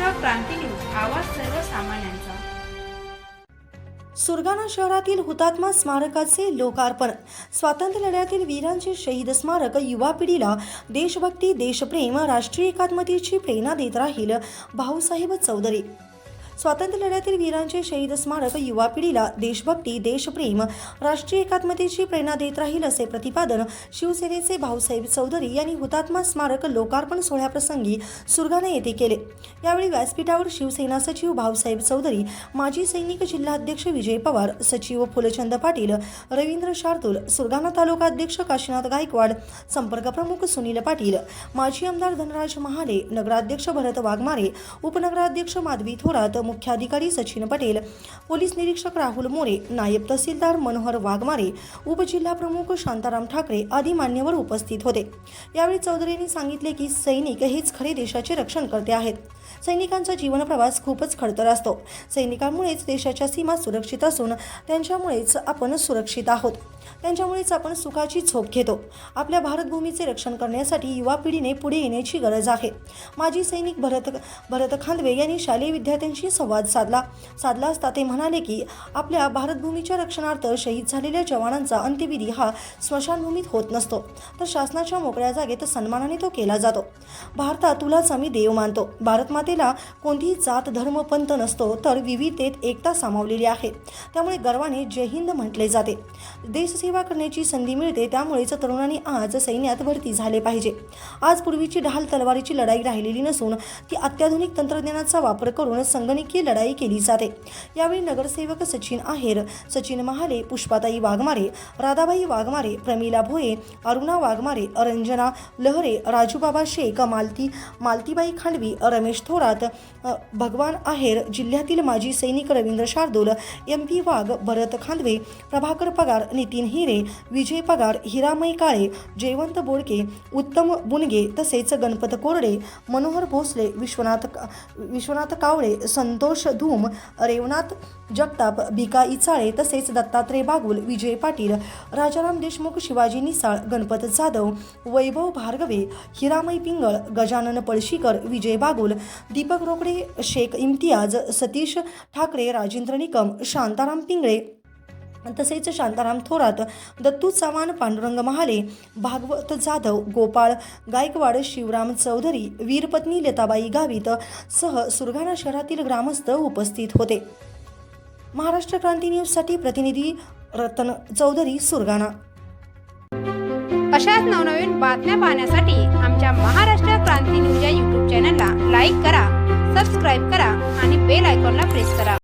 Maharashtra Kranti news आवाज सर्वसामान्यांचा. सुरगाणा शहरातील हुतात्मा स्मारकाचे लोकार्पण. स्वातंत्र्य लढ्यातील वीरांचे शहीद स्मारक युवा पिढीला देशभक्ती देशप्रेम राष्ट्रीय एकात्मतेची प्रेरणा देत राहील भाऊसाहेब चौधरी. स्वातंत्र्य लढ्यातील वीरांचे शहीद स्मारक युवा पिढीला देशभक्ती देशप्रेम राष्ट्रीय एकात्मतेची प्रेरणा देत राहील असे प्रतिपादन शिवसेनेचे भाऊसाहेब चौधरी यांनी हुतात्मा स्मारक लोकार्पण सोहळ्याप्रसंगी सुरगाणा येथे केले. यावेळी व्यासपीठावर शिवसेना सचिव भाऊसाहेब चौधरी माजी सैनिक जिल्हाध्यक्ष विजय पवार सचिव फुलचंद पाटील रवींद्र शार्दूल सुरगाणा तालुका अध्यक्ष काशीनाथ गायकवाड संपर्क प्रमुख सुनील पाटील माजी आमदार धनराज महाले नगराध्यक्ष भरत वाघमारे उपनगराध्यक्ष माधवी थोरात मुख्याधिकारी सचिन पटेल पोलीस निरीक्षक राहुल मोरे नायब तहसीलदार मनोहर वाघमारे उपजिल्हाप्रमुख शांताराम ठाकरे आदी मान्यवर उपस्थित होते. यावेळी चौधरी यांनी सांगितले की सैनिक हेच खरे देशाचे रक्षण करते आहेत. सैनिकांचा जीवनप्रवास खूपच खडतर असतो. सैनिकांमुळेच देशाच्या सीमा सुरक्षित असून त्यांच्यामुळेच आपण सुरक्षित आहोत. त्यांच्यामुळेच आपण सुखाची झोप घेतो. आपल्या भारतभूमीचे रक्षण करण्यासाठी युवा पिढीने पुढे येण्याची गरज आहे. माजी सैनिक भरत भरत खांदवे यांनी शालेय विद्यार्थ्यांशी संवाद साधला. साधला असता ते म्हणाले की आपल्या भारतभूमीच्या रक्षणार्थ शहीद झालेल्या जवानांचा अंत्यविधी हा स्मशानभूमीत होत नसतो. तर शासनाच्या मोकळ्या जागेत सन्मानाने तो केला जातो. भारतात तुलाच आम्ही देव मानतो. भारतमातेला कोणतीही जात धर्म पंत नसतो तर विविधतेत एकता सामावलेली आहे. त्यामुळे गर्वाने जय हिंद म्हटले जाते. देशसेवा सेवा करण्याची संधी मिळते त्यामुळेच तरुणांनी आज सैन्यात भरती झाले पाहिजे. आज पूर्वीची ढाल तलवारीची लढाई राहिलेली नसून ती अत्याधुनिक तंत्रज्ञानाचा वापर करून संगणकीय लढाई केली जाते. यावेळी नगरसेवक सचिन आहेर सचिन महाले पुष्पाताई वाघमारे राधाबाई वाघमारे प्रमिला भोये अरुणा वाघमारे रंजना लहरे राजूबाबा शेख मालती मालतीबाई खांडवी रमेश थोरात भगवान आहेर जिल्ह्यातील माजी सैनिक रवींद्र शार्दूल एम पी वाघ भरत खांदवे प्रभाकर पगार नितीन ही हिरे विजय पगार हिरामई काळे जयवंत बोडके उत्तम बुनगे तसेच गणपत कोरडे मनोहर भोसले विश्वनाथ विश्वनाथ कावळे संतोष धूम रेवनाथ जगताप भिका इचाळे तसेच दत्तात्रय बागुल विजय पाटील राजाराम देशमुख शिवाजी निसाळ गणपत जाधव वैभव भार्गवे हिरामई पिंगळ गजानन पळशीकर विजय बागुल दीपक रोकडे शेख इम्तियाज सतीश ठाकरे राजेंद्र निकम शांताराम पिंगळे तसेच शांताराम थोरात दत्तू चव्हाण पांडुरंग महाले भागवत जाधव गोपाळ गायकवाड शिवराम चौधरी वीरपत्नी लताबाई गावित सह सुरगाणा शहरातील ग्रामस्थ उपस्थित होते. महाराष्ट्र क्रांती न्यूजसाठी प्रतिनिधी रतन चौधरी सुरगाणा. अशाच नवनवीन बातम्या पाहण्यासाठी आमच्या महाराष्ट्र क्रांती न्यूज या यूट्यूब चॅनलला लाईक करा सबस्क्राईब करा आणि बेल आयकॉनला प्रेस करा.